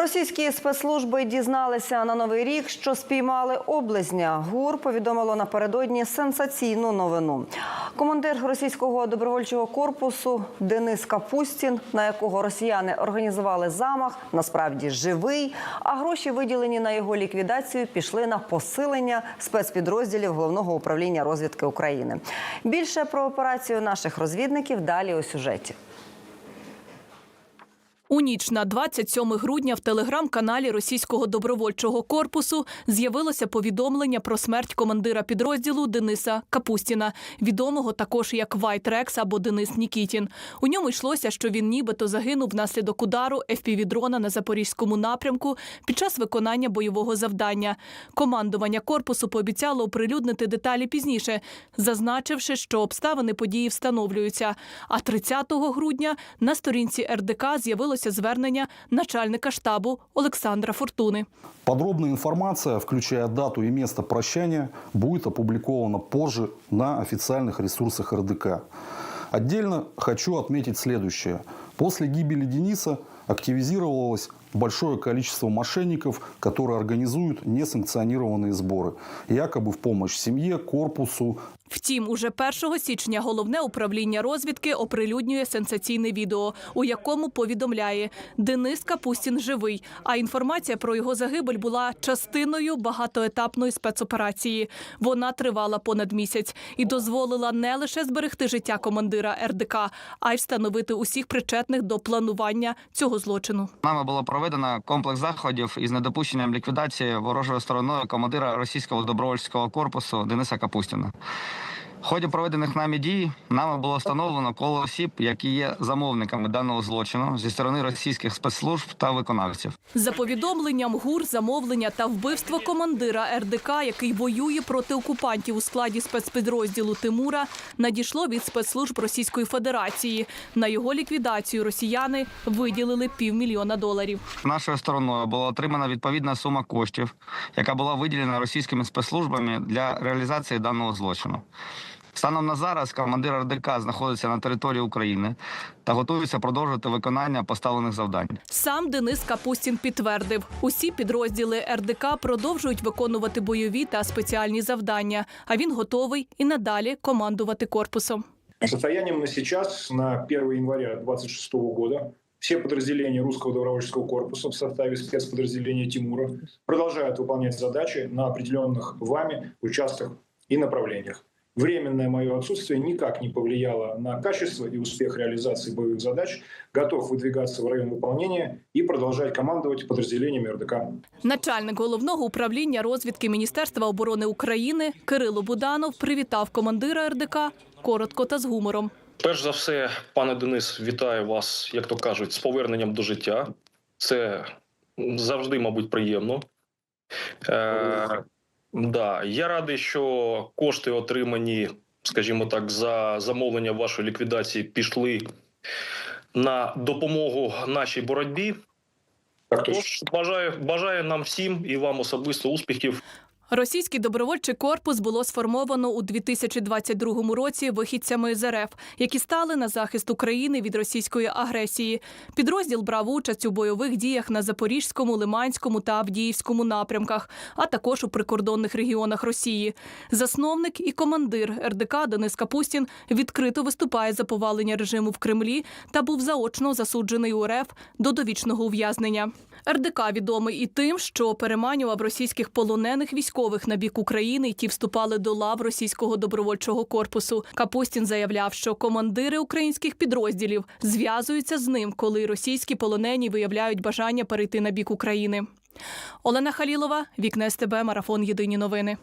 Російські спецслужби дізналися на новий рік, що спіймали облизня. ГУР повідомило напередодні сенсаційну новину. Командир російського добровольчого корпусу Денис Капустін, на якого росіяни організували замах, насправді живий. А гроші, виділені на його ліквідацію, пішли на посилення спецпідрозділів головного управління розвідки України. Більше про операцію наших розвідників далі у сюжеті. У ніч на 27 грудня в телеграм-каналі російського добровольчого корпусу з'явилося повідомлення про смерть командира підрозділу Дениса Капустіна, відомого також як Вайт Рекс або Денис Нікітін. У ньому йшлося, що він нібито загинув внаслідок удару FPV-дрона на запорізькому напрямку під час виконання бойового завдання. Командування корпусу пообіцяло оприлюднити деталі пізніше, зазначивши, що обставини події встановлюються. А 30 грудня на сторінці РДК з'явилося звернення начальника штабу Олександра Фортуни. Подробная информация, включая дату и место прощания, будет опубликована позже на официальных ресурсах РДК. Отдельно хочу отметить следующее. После гибели Дениса активизировалось большое количество мошенников, которые организуют несанкционированные сборы, якобы в помощь семье, корпусу, Втім, уже 1 січня головне управління розвідки оприлюднює сенсаційне відео, у якому повідомляє Денис Капустін живий. А інформація про його загибель була частиною багатоетапної спецоперації. Вона тривала понад місяць і дозволила не лише зберегти життя командира РДК, а й встановити усіх причетних до планування цього злочину. Нами було проведено комплекс заходів із недопущенням ліквідації ворожою стороною командира російського добровольського корпусу Дениса Капустіна. В ході проведених нами дій нами було встановлено коло осіб, які є замовниками даного злочину зі сторони російських спецслужб та виконавців. За повідомленням ГУР, замовлення та вбивство командира РДК, який воює проти окупантів у складі спецпідрозділу Тимура, надійшло від спецслужб Російської Федерації. На його ліквідацію росіяни виділили півмільйона доларів. Нашою стороною була отримана відповідна сума коштів, яка була виділена російськими спецслужбами для реалізації даного злочину. Станом на зараз командир РДК знаходиться на території України та готується продовжувати виконання поставлених завдань. Сам Денис Капустін підтвердив, усі підрозділи РДК продовжують виконувати бойові та спеціальні завдання. А він готовий і надалі командувати корпусом. Состоянием на сейчас, на 1 января 2026 года, все подразделения русского добровольческого корпуса в составе спецподразделения Тимура продолжают выполнять задачи на определенных вами участках и направлениях Временное мое отсутствие никак не повлияло на качество и успех реализации боевых задач. Готов выдвигаться в район выполнения и продолжать командовать подразделениями РДК. Начальник головного управління розвідки Міністерства оборони України Кирило Буданов привітав командира РДК коротко та з гумором. Перш за все, пане Денис, вітаю вас, як то кажуть, з поверненням до життя. Це завжди, мабуть, приємно. Е, да. Я радий, що кошти, отримані, скажімо так, за замовлення вашої ліквідації, пішли на допомогу нашій боротьбі. Так. Тож бажаю, бажаю нам всім і вам особисто успіхів. Російський добровольчий корпус було сформовано у 2022 році вихідцями з РФ, які стали на захист України від російської агресії. Підрозділ брав участь у бойових діях на Запорізькому, Лиманському та Авдіївському напрямках, а також у прикордонних регіонах Росії. Засновник і командир РДК Денис Капустін відкрито виступає за повалення режиму в Кремлі та був заочно засуджений у РФ до довічного ув'язнення. РДК відомий і тим, що переманював російських полонених військових на бік України, і ті вступали до лав російського добровольчого корпусу. Капустін заявляв, що командири українських підрозділів зв'язуються з ним, коли російські полонені виявляють бажання перейти на бік України. Олена Халілова, Вікне СТБ, Марафон Єдині новини.